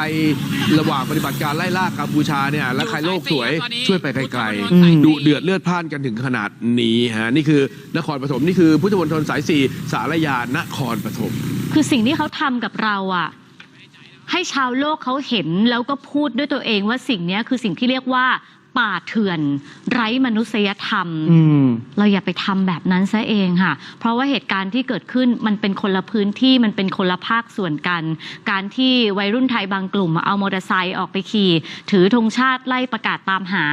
รระหว่างปฏิบัติการไล่ล่ากัมพูชาเนี่ยและใครโลกสวยช่วยไปไกลอืมๆดุเดือดเลือดพล่านกันถึงขนาดนี้ฮะนี่คือนครปฐมนี่คือพุทธมณฑลสายสี่สารยานครปฐมคือสิ่งที่เขาทำกับเราอะให้ชาวโลกเขาเห็นแล้วก็พูดด้วยตัวเองว่าสิ่งเนี้ยคือสิ่งที่เรียกว่า ป่าเถื่อน ไร้มนุษยธรรมอืมเราอย่าไปทำแบบนั้นซะเองค่ะ เพราะว่าเหตุการณ์ที่เกิดขึ้นมันเป็นคนละพื้นที่มันเป็นคนละภาคส่วนกัน การที่วัยรุ่นไทยบางกลุ่มเอามอเตอร์ไซค์ออกไปขี่ ถือธงชาติไล่ประกาศตามหา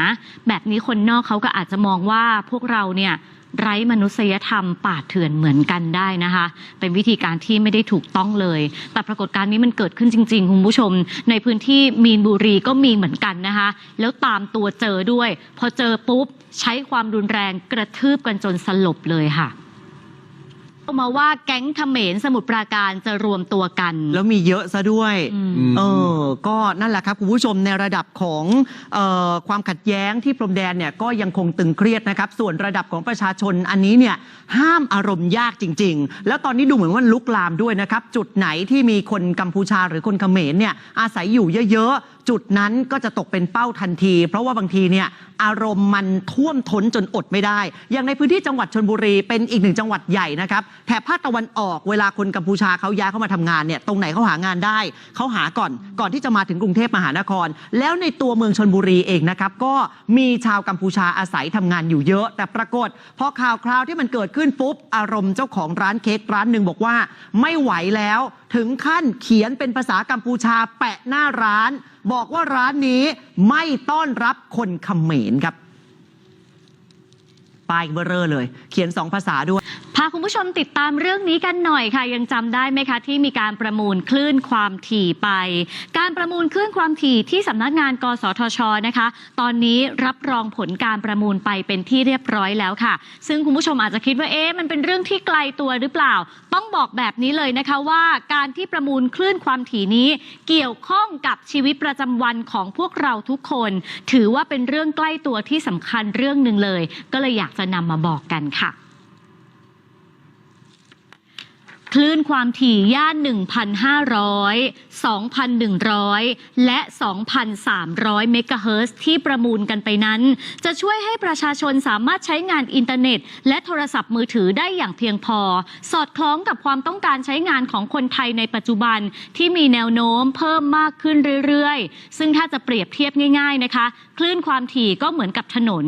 แบบนี้คนนอกเขาก็อาจจะมองว่าพวกเราเนี่ย ไร้มนุษยธรรมป่าเถื่อนเหมือนกันได้นะคะ เป็นวิธีการที่ไม่ได้ถูกต้องเลย แต่ปรากฏการณ์นี้มันเกิดขึ้นจริงๆคุณผู้ชม ในพื้นที่มีนบุรีก็มีเหมือนกันนะคะ แล้วตามตัวเจอด้วย พอเจอปุ๊บ ใช้ความรุนแรงกระทืบกันจนสลบเลยค่ะ เอามาว่าแก๊งเขมรสมุทรปราการจะรวมตัวกัน แล้วมีเยอะซะด้วยอืม เออก็นั่นแหละครับคุณผู้ชมในระดับของเออความขัดแย้งที่พรมแดนเนี่ยก็ยังคงตึงเครียดนะครับ ส่วนระดับของประชาชนอันนี้เนี่ยห้ามอารมณ์ยากจริง ๆ แล้วตอนนี้ดูเหมือนว่าลุกลามด้วยนะครับ จุดไหนที่มีคนกัมพูชาหรือคนเขมรเนี่ยอาศัยอยู่เยอะๆ จุดนั้นก็จะตกเป็นเป้าทันที เพราะว่าบางทีเนี่ยอารมณ์มันท่วมท้นจนอดไม่ได้ อย่างในพื้นที่จังหวัดชนบุรีเป็นอีกหนึ่งจังหวัดใหญ่นะครับแถบภาคตะวันออกเวลาคนกัมพูชาเขาย้ายเข้ามาทำงานเนี่ยตรงไหนเขาหางานได้เขาหาก่อนก่อนที่จะมาถึงกรุงเทพมหานคร แล้วในตัวเมืองชนบุรีเองนะครับก็มีชาวกัมพูชาอาศัยทำงานอยู่เยอะ แต่ปรากฏพอข่าวคราวที่มันเกิดขึ้นปุ๊บอารมณ์เจ้าของร้านเค้กร้านหนึ่งบอกว่า ไม่ไหวแล้วถึงขั้นเขียนเป็นภาษากัมพูชาแปะหน้าร้าน บอกว่าร้านนี้ไม่ต้อนรับคนเขมรครับป้ายเบอร์เรอเลย เขียนสองภาษาด้วย คุณผู้ชมติดตามเรื่องนี้กันหน่อยค่ะ ยังจำได้ไหมคะ ที่มีการประมูลคลื่นความถี่ไป การประมูลคลื่นความถี่ที่สำนักงาน กสทชนะคะ ตอนนี้รับรองผลการประมูลไปเป็นที่เรียบร้อยแล้วค่ะ ซึ่งคุณผู้ชมอาจจะคิดว่าเอ๊ะมันเป็นเรื่องที่ไกลตัวหรือเปล่า ต้องบอกแบบนี้เลยนะคะว่าการที่ประมูลคลื่นความถี่นี้ เกี่ยวข้องกับชีวิตประจำวันของพวกเราทุกคน ถือว่าเป็นเรื่องใกล้ตัวที่สำคัญเรื่องหนึ่งเลย ก็เลยอยากจะนำมาบอกกันค่ะ คลื่นความถี่ย่าน 1,500 2,100 และ 2,300 เมกะเฮิรตซ์ที่ประมูลกันไปนั้น จะช่วยให้ประชาชนสามารถใช้งานอินเทอร์เน็ต และโทรศัพท์มือถือได้อย่างเพียงพอ สอดคล้องกับความต้องการใช้งานของคนไทยในปัจจุบันที่มีแนวโน้มเพิ่มมากขึ้นเรื่อยๆ ซึ่งถ้าจะเปรียบเทียบง่าย ๆนะคะ คลื่นความถี่ก็เหมือนกับถนน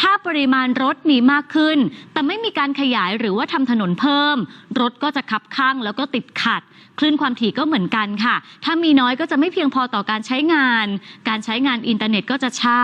ถ้าปริมาณรถมีมากขึ้น แต่ไม่มีการขยายหรือว่าทำถนนเพิ่ม รถก็จะขับข้างแล้วก็ติดขัด คลื่นความถี่ก็เหมือนกันค่ะ ถ้ามีน้อยก็จะไม่เพียงพอต่อการใช้งาน การใช้งานอินเทอร์เน็ตก็จะช้า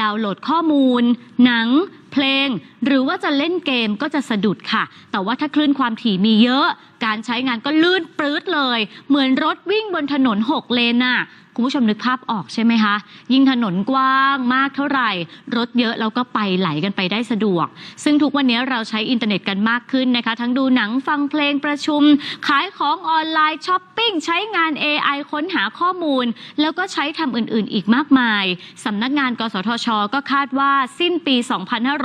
ดาวน์โหลดข้อมูล หนังเพลงหรือว่าจะเล่นเกมก็จะสะดุดค่ะ แต่ว่าถ้าคลื่นความถี่มีเยอะ การใช้งานก็ลื่นปลื้ดเลย เหมือนรถวิ่งบนถนน 6 เลนน่ะ คุณผู้ชมนึกภาพออกใช่ไหมคะ ยิ่งถนนกว้างมากเท่าไหร่ รถเยอะแล้วก็ไปไหลกันไปได้สะดวก ซึ่งทุกวันนี้เราใช้อินเทอร์เน็ตกันมากขึ้นนะคะ ทั้งดูหนังฟังเพลงประชุม ขายของออนไลน์ช้อปปิ้ง ใช้งาน AI ค้นหาข้อมูล แล้วก็ใช้ทำอื่นๆ อีกมากมายสำนักงาน กสทช ก็คาดว่าสิ้นปี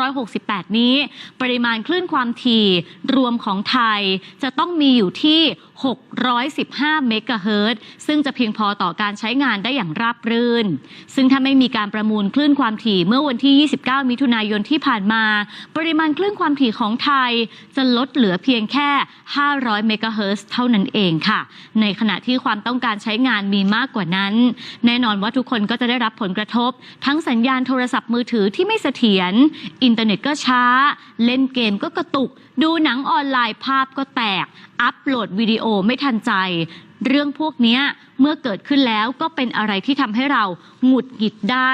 2568 นี้ ปริมาณคลื่นความถี่รวมของไทยจะต้องมีอยู่ที่ 615 เมกะเฮิรตซึ่งจะเพียงพอต่อการใช้งานได้อย่างราบรื่น ซึ่งถ้าไม่มีการประมูลคลื่นความถี่เมื่อวันที่ 29 มิถุนายนที่ผ่านมา ปริมาณคลื่นความถี่ของไทย จะลดเหลือเพียงแค่ 500 เมกะเฮิรตเท่านั้นเองค่ะ ในขณะที่ความต้องการใช้งานมีมากกว่านั้น แน่นอนว่าทุกคนก็จะได้รับผลกระทบ ทั้งสัญญาณโทรศัพท์มือถือที่ไม่เสถียร อินเทอร์เน็ตก็ช้า เล่นเกมก็กระตุก ดูหนังออนไลน์ภาพก็แตก อัปโหลดวิดีโออไม่ทันใจ เรื่องพวกนี้เมื่อเกิดขึ้นแล้วก็เป็นอะไรที่ทำให้เราหงุดหงิดได้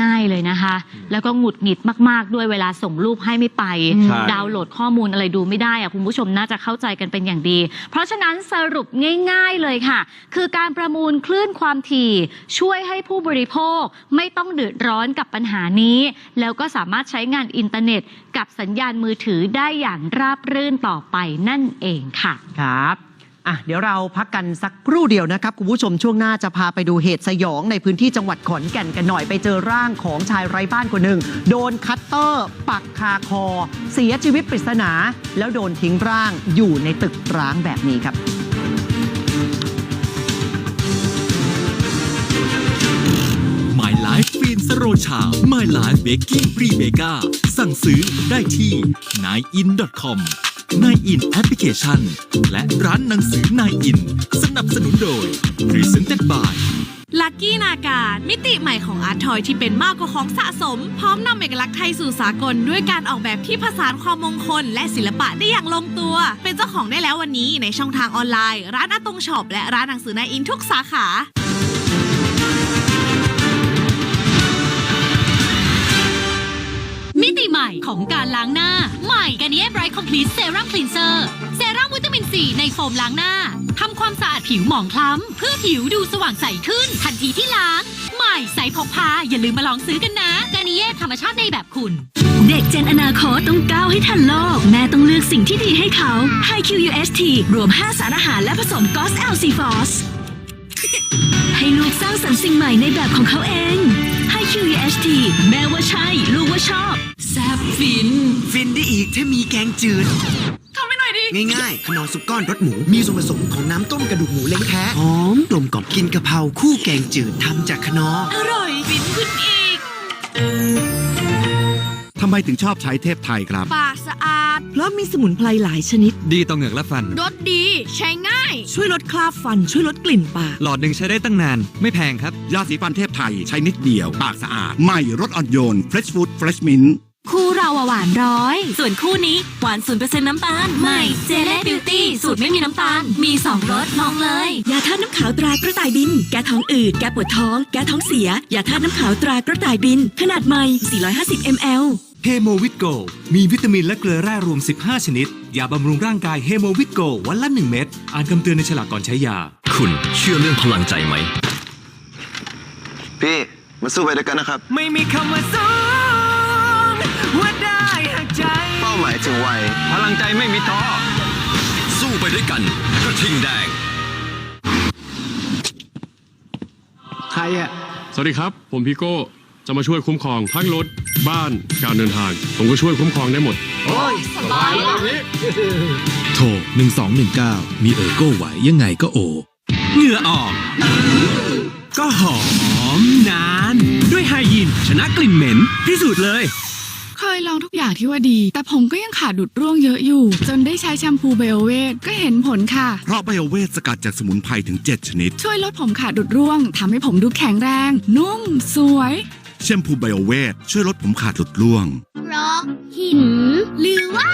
ง่าย ๆเลยนะคะ แล้วก็หงุดหงิดมากๆด้วยเวลาส่งรูปให้ไม่ไป ใช่ ดาวน์โหลดข้อมูลอะไรดูไม่ได้อะคุณผู้ชมน่าจะเข้าใจกันเป็นอย่างดี เพราะฉะนั้นสรุปง่าย ๆเลยค่ะ คือการประมูลคลื่นความถี่ ช่วยให้ผู้บริโภคไม่ต้องเดือดร้อนกับปัญหานี้ แล้วก็สามารถใช้งานอินเทอร์เน็ต กับสัญญาณมือถือได้อย่างราบรื่นต่อไปนั่นเองค่ะ ครับ อะเดี๋ยวเราพักกันสักครู่เดียวนะครับคุณผู้ชมช่วงหน้าจะพาไปดูเหตุสยองในพื้นที่จังหวัดขอนแก่นกันหน่อยไปเจอร่างของชายไร้บ้านคนหนึ่งโดนคัตเตอร์ ปักคาคอ เสียชีวิตปริศนา แล้วโดนทิ้งร่างอยู่ในตึกร้างแบบนี้ครับไลฟ์ฟีนสโรชา My Life Baking r e b e c c a สั่งซื้อได้ที่ n i n e i n c o m 9in.com 9in Application และร้านหนังสือ 9in สนับสนุนโดย Presented by ลักกี้นาการมิติใหม่ของอาร์ตทอยที่เป็นมากกว่าของสะสม พร้อมนำเอกลักษณ์ไทยสู่สากล ด้วยการออกแบบที่ผสานความมงคล และศิลปะได้อย่างลงตัว เป็นเจ้าของได้แล้ววันนี้ในช่องทางออนไลน์ ร้านอาตงช็อปและร้านหนังสือนายอินทุกสาขา ติใหม่ของการล้างหน้า ใหม่ก a น i เ r ไบรท์คอมพลีทเซรั่มคลีนเซอร์เซรั่มวิตามินซีในโฟมล้างหน้าทำความสะอาดผิวหมองคล้ำ เพื่อผิวดูสว่างใสขึ้น ทันทีที่ล้าง ใหม่ใสพกพา อย่าลืมมาลองซื้อกันนะก a น i เ r ธรรมชาติในแบบคุณ เด็กเจนอนาคตต้องก้าวให้ทันโลก แม่ต้องเลือกสิ่งที่ดีให้เขา High QUST รวม 5 สารอาหารและผสมกอส LC f o s ให้ลูกสร้างสรรค์สิ่งใหม่ในแบบของเขาเอง High QUST แม่ว่าใช่ ลูกว่าชอบ แซบฟิน ฟินได้อีกถ้ามีแกงจืด ทำให้หน่อยดิ ง่ายๆ ขนมซุปก้อนรสหมู มีส่วนผสมของน้ำต้มกระดูกหมูเล้งแท้ หอมกลมกล่อมกินกะเพราคู่แกงจืดทำจากขนออร่อย ฟินขึ้นอีก ทำไมถึงชอบใช้เทพไทยครับ ปากสะอาด เพราะมีสมุนไพรหลายชนิด ดีต่อเหงือกและฟัน รสดี ใช้ง่าย ช่วยลดคราบฟัน ช่วยลดกลิ่นปาก หลอดหนึ่งใช้ได้ตั้งนาน ไม่แพงครับ ยาสีฟันเทพไทยใช้นิดเดียว ปากสะอาด ใหม่รสอ่อนโยน Fresh Food Fresh Mint คู่เราอะหวานร้อย ส่วนคู่นี้หวานศูนเปอร์เซ็นต์น้ำตาลใหม่เจเล่บิวตี้สูตรไม่มีน้ำตาล มีสองรสลองเลย ยาธาตุน้ำขาวตรากระต่ายบิน แก้ท้องอืด แก้ปวดท้อง แก้ท้องเสีย ยาธาตุน้ำขาวตรากระต่ายบิน ขนาดใหม่ 450 ml เฮโมวิตโกมีวิตามินและเกลือแร่รวม 15 ชนิด ยาบำรุงร่างกายเฮโมวิตโกวันละ 1 เม็ด อ่านคำเตือนในฉลากก่อนใช้ยา คุณเชื่อเรื่องพลังใจไหม พี่ มาสู้ไปด้วยกันนะครับ ไม่มีคำว่าสู้ เป้าหมายถึงวัย พลังใจไม่มีท้อ สู้ไปด้วยกันกระทิงแดง ใครอะสวัสดีครับ ผมพี่โก้จะมาช่วยคุ้มครองทั้งรถ บ้านการเดินทาง ผมก็ช่วยคุ้มครองได้หมดสบายแล้วโทร 1219 มีเออร์โก้ไหวยังไงก็โอ เหงื่อออก ก็หอมนาน ด้วยไฮยีนชนะกลิ่นเหม็นพิสูจน์เลย เคยลองทุกอย่างที่ว่าดี แต่ผมก็ยังขาดดุดร่วงเยอะอยู่ จนได้ใช้แชมพูเบลเวทก็เห็นผลค่ะ เพราะไบโอเวทสกัดจากสมุนไพรถึง 7 ชนิด ช่วยลดผมขาดดุดร่วงทำให้ผมดูแข็งแรง นุ่ม สวย แชมพูไบโอเวทช่วยลดผมขาดหลุดร่วงร็อกหิน หรือว่า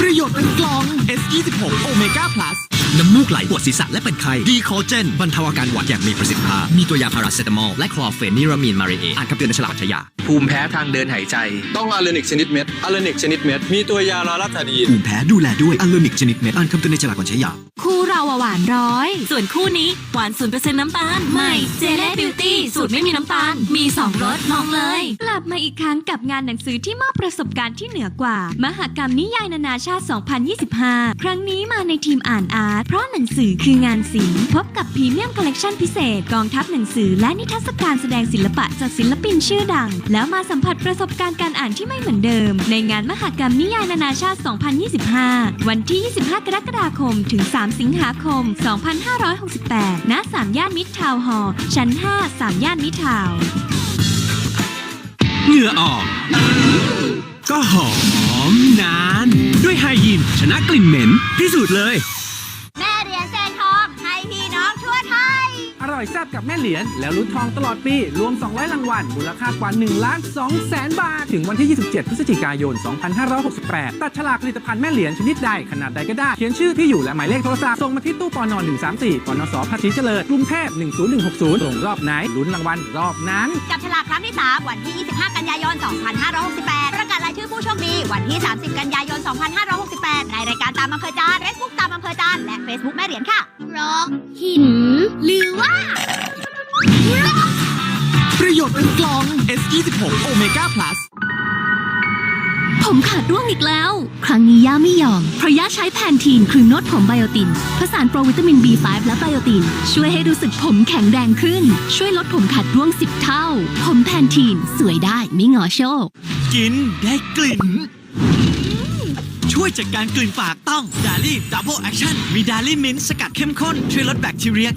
ประโยชน์เป็นกลอง S26 Omega Plus น้ำมูกไหลปวดศีรษะและเป็นไข้ดีคอเจนบรรเทาอาการหวัดอย่างมีประสิทธิภาพ มีตัวยาพาราเซตามอลและคลอร์เฟนิรามีนมาเรเออ่านคำเตือนในฉลากใช้ยา ภูมิแพ้ทางเดินหายใจ ต้องอาเลนิกชนิดเม็ดอาเลนิกชนิดเม็ด มีตัวยาลาลาตาดีนภูมิแพ้ดูแลด้วยอัลเลอร์มิกชนิดเม็ดอ่านคำเตือนในฉลากก่อนใช้ยา คู่เราอะ หวานร้อย ส่วนคู่นี้หวานศูนเปอร์เซ็นต์น้ำตาล ใหม่เจเล่บิวตี้สูตรไม่มีน้ำตาล มีสองรสลองเลย กลับมาอีกครั้งกับงานหนังสือที่มอบประสบการณ์ที่เหนือกว่า มหกรรมนิยายนานาชาติ 2025 ครั้งนี้มาในทีมอ่านอาร์ตเพราะหนังสือคืองานศิลป์พบกับพรีเมียมคอลเลกชันพิเศษ กองทัพหนังสือ และนิทรรศการแสดงศิลปะจากศิลปินชื่อดัง แล้วมาสัมผัสประสบการณ์การอ่านที่ไม่เหมือนเดิม ในงานมหกรรมนิยายนานาชาติ 2025 วันที่ 25 กรกฎาคม ถึง 3 สิงหาคม 2568 ณ สามย่านมิตรทาวน์ฮอลล์ชั้น 5 สามย่านมิตรทาวน์เหงื่อออก ก็หอมนาน ด้วยไฮยีนชนะกลิ่นเหม็นพิสูจน์เลย ร่อยแซ่บกับแม่เหรียญแล้วลุ้นทองตลอดปี รวม 200 รางวัลมูลค่ากว่า1ล้าน2แสนบาท ถึงวันที่ 27 พฤศจิกายน 2568 ตัดฉลากผลิตภัณฑ์แม่เหรียญชนิดใด ขนาดใดก็ได้ เขียนชื่อที่อยู่และหมายเลขโทรศัพท์ส่งมาที่ตู้ปอนอน134ปอนสภาษีเจริญกรุงเทพ10160ส่งรอบไหนลุ้นรางวัลรอบนั้น จับฉลากครั้งที่ 3 วันที่ 25 กันยายน 2568 ประกาศรายชื่อผู้โชคดี วันที่ 30 กันยายน 2568 ในรายการตามอำเภอใจานเฟซบุ๊กตามอำเภอใจานและ Facebook แม่เหรียญค่ะ ร็อกหิน หรือว่าประโยชน์เป็นกลอง S26 Omega Plus ผมขาดร่วงอีกแล้ว ครั้งนี้ย่าไม่ยอม เพราะย่าใช้แพนทีนครีมนวดผมไบโอติน ผสานโปรวิตามิน B5 และไบโอติน ช่วยให้รู้สึกผมแข็งแรงขึ้น ช่วยลดผมขาดร่วง 10 เท่า ผมแพนทีนสวยได้ไม่งอโชค กินได้กลิ่น ช่วยจัดการกลิ่นปากต้องดาลี่ดับเบิลแอคชั่นมีดาลี่มิ้นสกัดเข้มข้น ช่วยลดแบคทีเรีย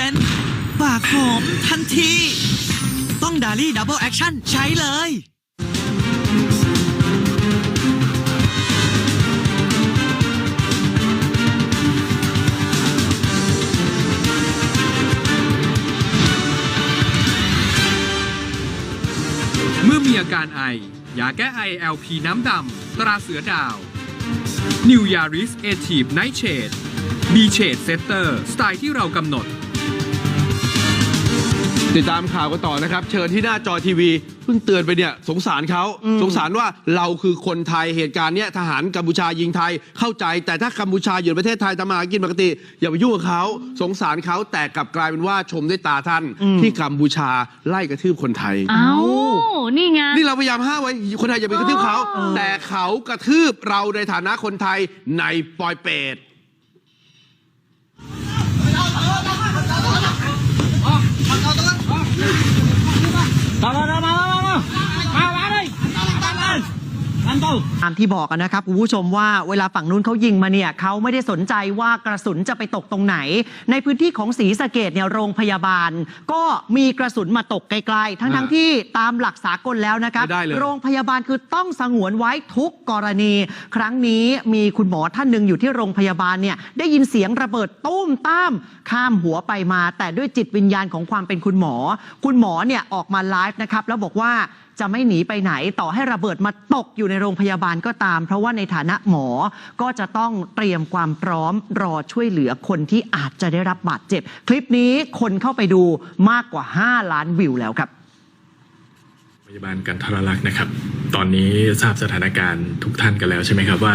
99%ปากหอมทันที ต้องดาลี่ดับเบิลแอคชั่นใช้เลยเมื่อมีอาการไอ ยาแก้ไอ LP น้ำดำ ตราเสือดาว New Yaris a t i v e Night Shade B Shade Setter สไตล์ที่เรากำหนด ติดตามข่าวกันต่อนะครับ เชิญที่หน้าจอทีวีเพิ่งเตือนไปเนี่ยสงสารเขาสงสารว่าเราคือคนไทยเหตุการณ์เนี้ยทหารกัมพูชายิงไทยเข้าใจ แต่ถ้ากัมพูชาอยู่ในประเทศไทยทำมาหากินปกติ อย่าไปยุ่งกับเขาสงสารเขาแต่กลับกลายเป็นว่าชมด้วยตาท่านที่กัมพูชาไล่กระทืบคนไทย เอ้า นี่ไง นี่เราพยายามห้ามไว้ คนไทยอย่าไปกระทืบเขา แต่เขากระทืบเราในฐานะคนไทยในปอยเปต ตามที่บอกกันนะครับคุณผู้ชมว่าเวลาฝั่งนู้นเขายิงมาเนี่ยเขาไม่ได้สนใจว่ากระสุนจะไปตกตรงไหน ในพื้นที่ของศรีสะเกดเนี่ยโรงพยาบาล ก็มีกระสุนมาตกไกลๆ ทั้งๆทอ่าที่ตามหลักสากลแล้วนะครับไม่ได้เลยโรงพยาบาลคือต้องสงวนไว้ทุกกรณี ครั้งนี้มีคุณหมอท่านหนึ่งอยู่ที่โรงพยาบาลเนี่ยได้ยินเสียงระเบิดตุ้มตามข้ามหัวไปมา แต่ด้วยจิตวิญญาณของความเป็นคุณหมอ คุณหมอเนี่ยออกมาไลฟ์นะครับแล้วบอกว่า จะไม่หนีไปไหนต่อให้ระเบิดมาตกอยู่ในโรงพยาบาลก็ตาม เพราะว่าในฐานะหมอก็จะต้องเตรียมความพร้อมรอช่วยเหลือคนที่อาจจะได้รับบาดเจ็บ คลิปนี้คนเข้าไปดูมากกว่า 5 ล้านวิวแล้วครับพยาบาลกันทรลักษณ์นะครับ ตอนนี้ทราบสถานการณ์ทุกท่านกันแล้วใช่ไหมครับว่า